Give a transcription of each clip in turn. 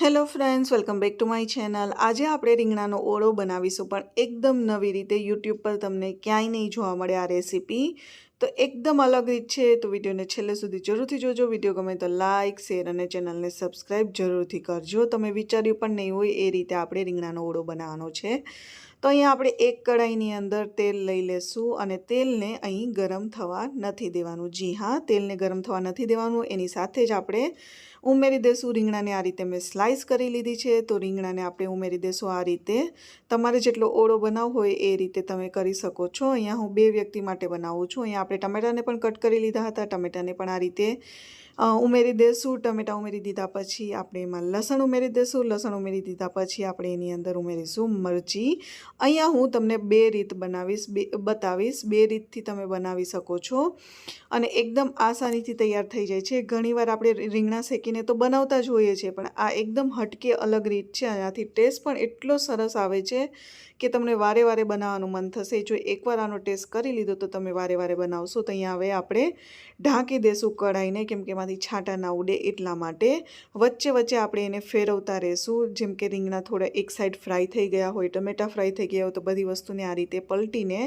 Hello friends welcome back to my channel આજે આપણે રીંગણાનો ઓળો બનાવીશું, પણ એકદમ નવી રીતે યુટ્યુબ પર તમને ક્યાંય નહીં જોવા મળે આ રેસીપી તો એકદમ અલગ રીત છે, તો વિડીયોને છેલ્લે સુધી જરૂરથી જોજો. વીડિયો ગમે તો લાઇક શેર અને ચેનલને સબસ્ક્રાઈબ જરૂરથી કરજો. તમે વિચાર્યું પણ નહીં હોય એ રીતે આપણે રીંગણાનો ઓળો બનાવવાનો છે. તો અહીંયા આપણે એક કઢાઈની અંદર તેલ લઈ લેશું અને તેલને અહીં ગરમ થવા નથી દેવાનું. જી હા, તેલને ગરમ થવા નથી દેવાનું. એની સાથે જ આપણે ઉમેરી દેશું રીંગણાને આ રીતે મેં સ્લાઇસ કરી લીધી છે. તો રીંગણાને આપણે ઉમેરી દેશું આ રીતે. તમારે જેટલો ઓળો બનાવ હોય એ રીતે તમે કરી શકો છો. અહીંયા હું બે વ્યક્તિ માટે બનાવું છું. અહીંયા આપણે ટમેટાને પણ કટ કરી લીધા હતા. ટમેટાને પણ આ રીતે ઉમેરી દેશું, ટમેટા ઉમેરી દીધા પછી આપણે એમાં લસણ ઉમેરી દઈશું લસણ ઉમેરી દીધા પછી આપણે એની અંદર ઉમેરીશું મરચી. અહીંયા હું તમને બે રીત બનાવીશ, બે, બતાવીશ, બે રીતથી તમે બનાવી શકો છો. અને એકદમ આસાનીથી તૈયાર થઈ જાય છે. ઘણીવાર આપણે રીંગણા શેકીને તો બનાવતા જ હોઈએ છીએ, પણ આ એકદમ હટકે અલગ રીત છે. આનાથી ટેસ્ટ પણ એટલો સરસ આવે છે કે તમને વારે વારે બનાવવાનું મન થશે. જો એકવાર આનો ટેસ્ટ કરી લીધો તો તમે વારે વારે બનાવશો. તો અહીંયા હવે આપણે ઢાંકી દેશું કઢાઈને, કેમ કે એમાંથી છાંટા ના ઉડે એટલા માટે વચ્ચે વચ્ચે આપણે એને ફેરવતા રહેશું. જેમ કે રીંગણા થોડા એક સાઈડ ફ્રાય થઈ ગયા હોય, ટમેટા ફ્રાય થઈ ગયા હોય તો બધી વસ્તુને આ રીતે પલટીને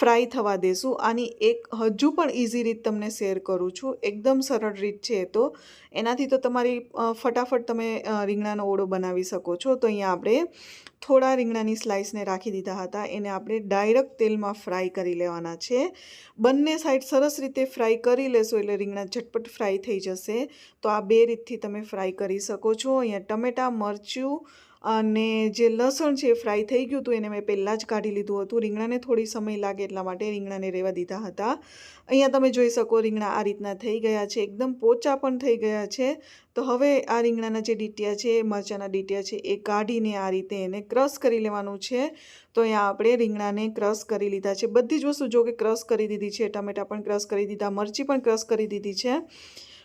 ફ્રાય થવા દેશું. આની એક હજુ પણ ઇઝી રીત તમને શેર કરું છું. એકદમ સરળ રીત છે તો. એનાથી તો તમારી ફટાફટ તમે રીંગણાનો ઓળો બનાવી શકો છો. તો અહીંયા આપણે થોડા રીંગણાની સ્લાઇસને રાખી દીધા હતા. એને આપણે ડાયરેક્ટ તેલમાં ફ્રાય કરી લેવાના છે. બંને સાઈડ સરસ રીતે ફ્રાય કરી લેશો એટલે રીંગણા ઝટપટ ફ્રાય થઈ જશે. તો આ બે રીતથી તમે ફ્રાય કરી શકો છો. અહીંયા ટમેટાં, મરચું અને જે લસણ છે ફ્રાય થઈ ગયું હતું, એને મેં પહેલાં જ કાઢી લીધું હતું. રીંગણાને થોડી સમય લાગે એટલા માટે રીંગણાને રહેવા દીધા હતા. અહીંયા તમે જોઈ શકો રીંગણા આ રીતના થઈ ગયા છે. એકદમ પોચા પણ થઈ ગયા છે. તો હવે આ રીંગણાના જે ડીટિયા છે મરચાંના ડીટિયા છે, એ કાઢીને આ રીતે એને ક્રશ કરી લેવાનું છે. તો અહીંયા આપણે રીંગણાને ક્રશ કરી લીધા છે. બધી જ વસ્તુ જો કે ક્રશ કરી દીધી છે, ટમેટા પણ ક્રશ કરી દીધા, મરચી પણ ક્રશ કરી દીધી છે.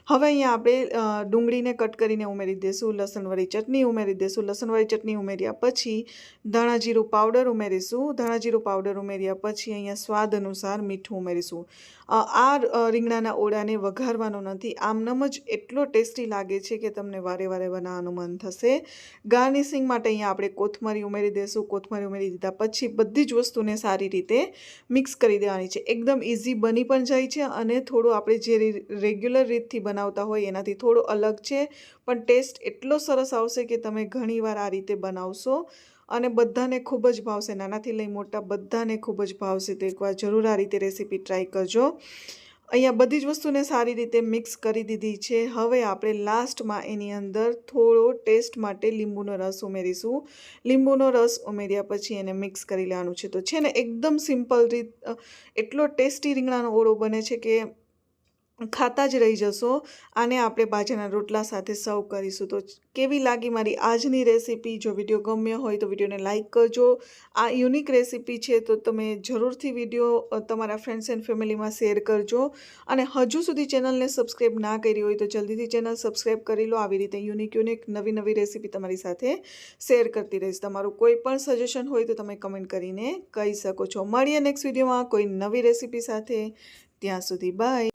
હવે અહીંયા આપણે ડુંગળીને કટ કરીને ઉમેરી દઈશું લસણવાળી ચટણી ઉમેરી દઈશું લસણવાળી ચટણી ઉમેર્યા પછી ધાણા જીરું પાવડર ઉમેરીશું. ધાણા જીરું પાવડર ઉમેર્યા પછી અહીંયા સ્વાદ અનુસાર મીઠું ઉમેરીશું. આ રીંગણાના ઓળાને વઘારવાનો નથી. આમનામ જ એટલો ટેસ્ટી લાગે છે કે તમને વારે વારે બનાવવાનું મન થશે. ગાર્નિશિંગ માટે અહીંયા આપણે કોથમરી ઉમેરી દઈશું કોથમરી ઉમેરી દીધા પછી બધી જ વસ્તુને સારી રીતે મિક્સ કરી દેવાની છે. એકદમ ઇઝી બની પણ જાય છે અને થોડું આપણે જે રેગ્યુલર રીતથી બનાવતા હોય એનાથી થોડો અલગ છે, પણ ટેસ્ટ એટલો સરસ આવશે કે તમે ઘણીવાર આ રીતે બનાવશો. અને બધાને ખૂબ જ ભાવશે, નાનાથી લઈ મોટા બધાને ખૂબ જ ભાવશે. તો એકવાર જરૂર આ રીતે રેસીપી ટ્રાય કરજો. અહીંયા બધી જ વસ્તુને સારી રીતે મિક્સ કરી દીધી છે. હવે આપણે લાસ્ટમાં એની અંદર થોડો ટેસ્ટ માટે લીંબુનો રસ ઉમેરીશું. લીંબુનો રસ ઉમેર્યા પછી એને મિક્સ કરી લેવાનું છે. તો છે ને, એકદમ સિમ્પલ રીત એટલો ટેસ્ટી રીંગણાનો ઓળો બને છે કે ખાતા જ રહી જશો આને આપણે બાજરાના રોટલા સાથે સર્વ કરીશું. તો કેવી લાગી મારી આજની રેસીપી? જો વીડિયો ગમ્યો હોય તો વિડીયોને લાઇક કરજો. આ યુનિક રેસીપી છે તો તમે જરૂરથી વીડિયો તમારા ફ્રેન્ડ્સ એન્ડ ફેમિલીમાં શેર કરજો. અને હજુ સુધી ચેનલને સબસ્ક્રાઈબ ના કરી હોય તો જલ્દીથી ચેનલ સબસ્ક્રાઈબ કરી લો. આવી રીતે યુનિક યુનિક, નવી નવી રેસીપી તમારી સાથે શેર કરતી રહીશ. તમારું કોઈ પણ સજેશન હોય તો તમે કમેન્ટ કરીને કહી શકો છો. મળીએ નેક્સ્ટ વિડીયોમાં કોઈ નવી રેસીપી સાથે. ત્યાં સુધી બાય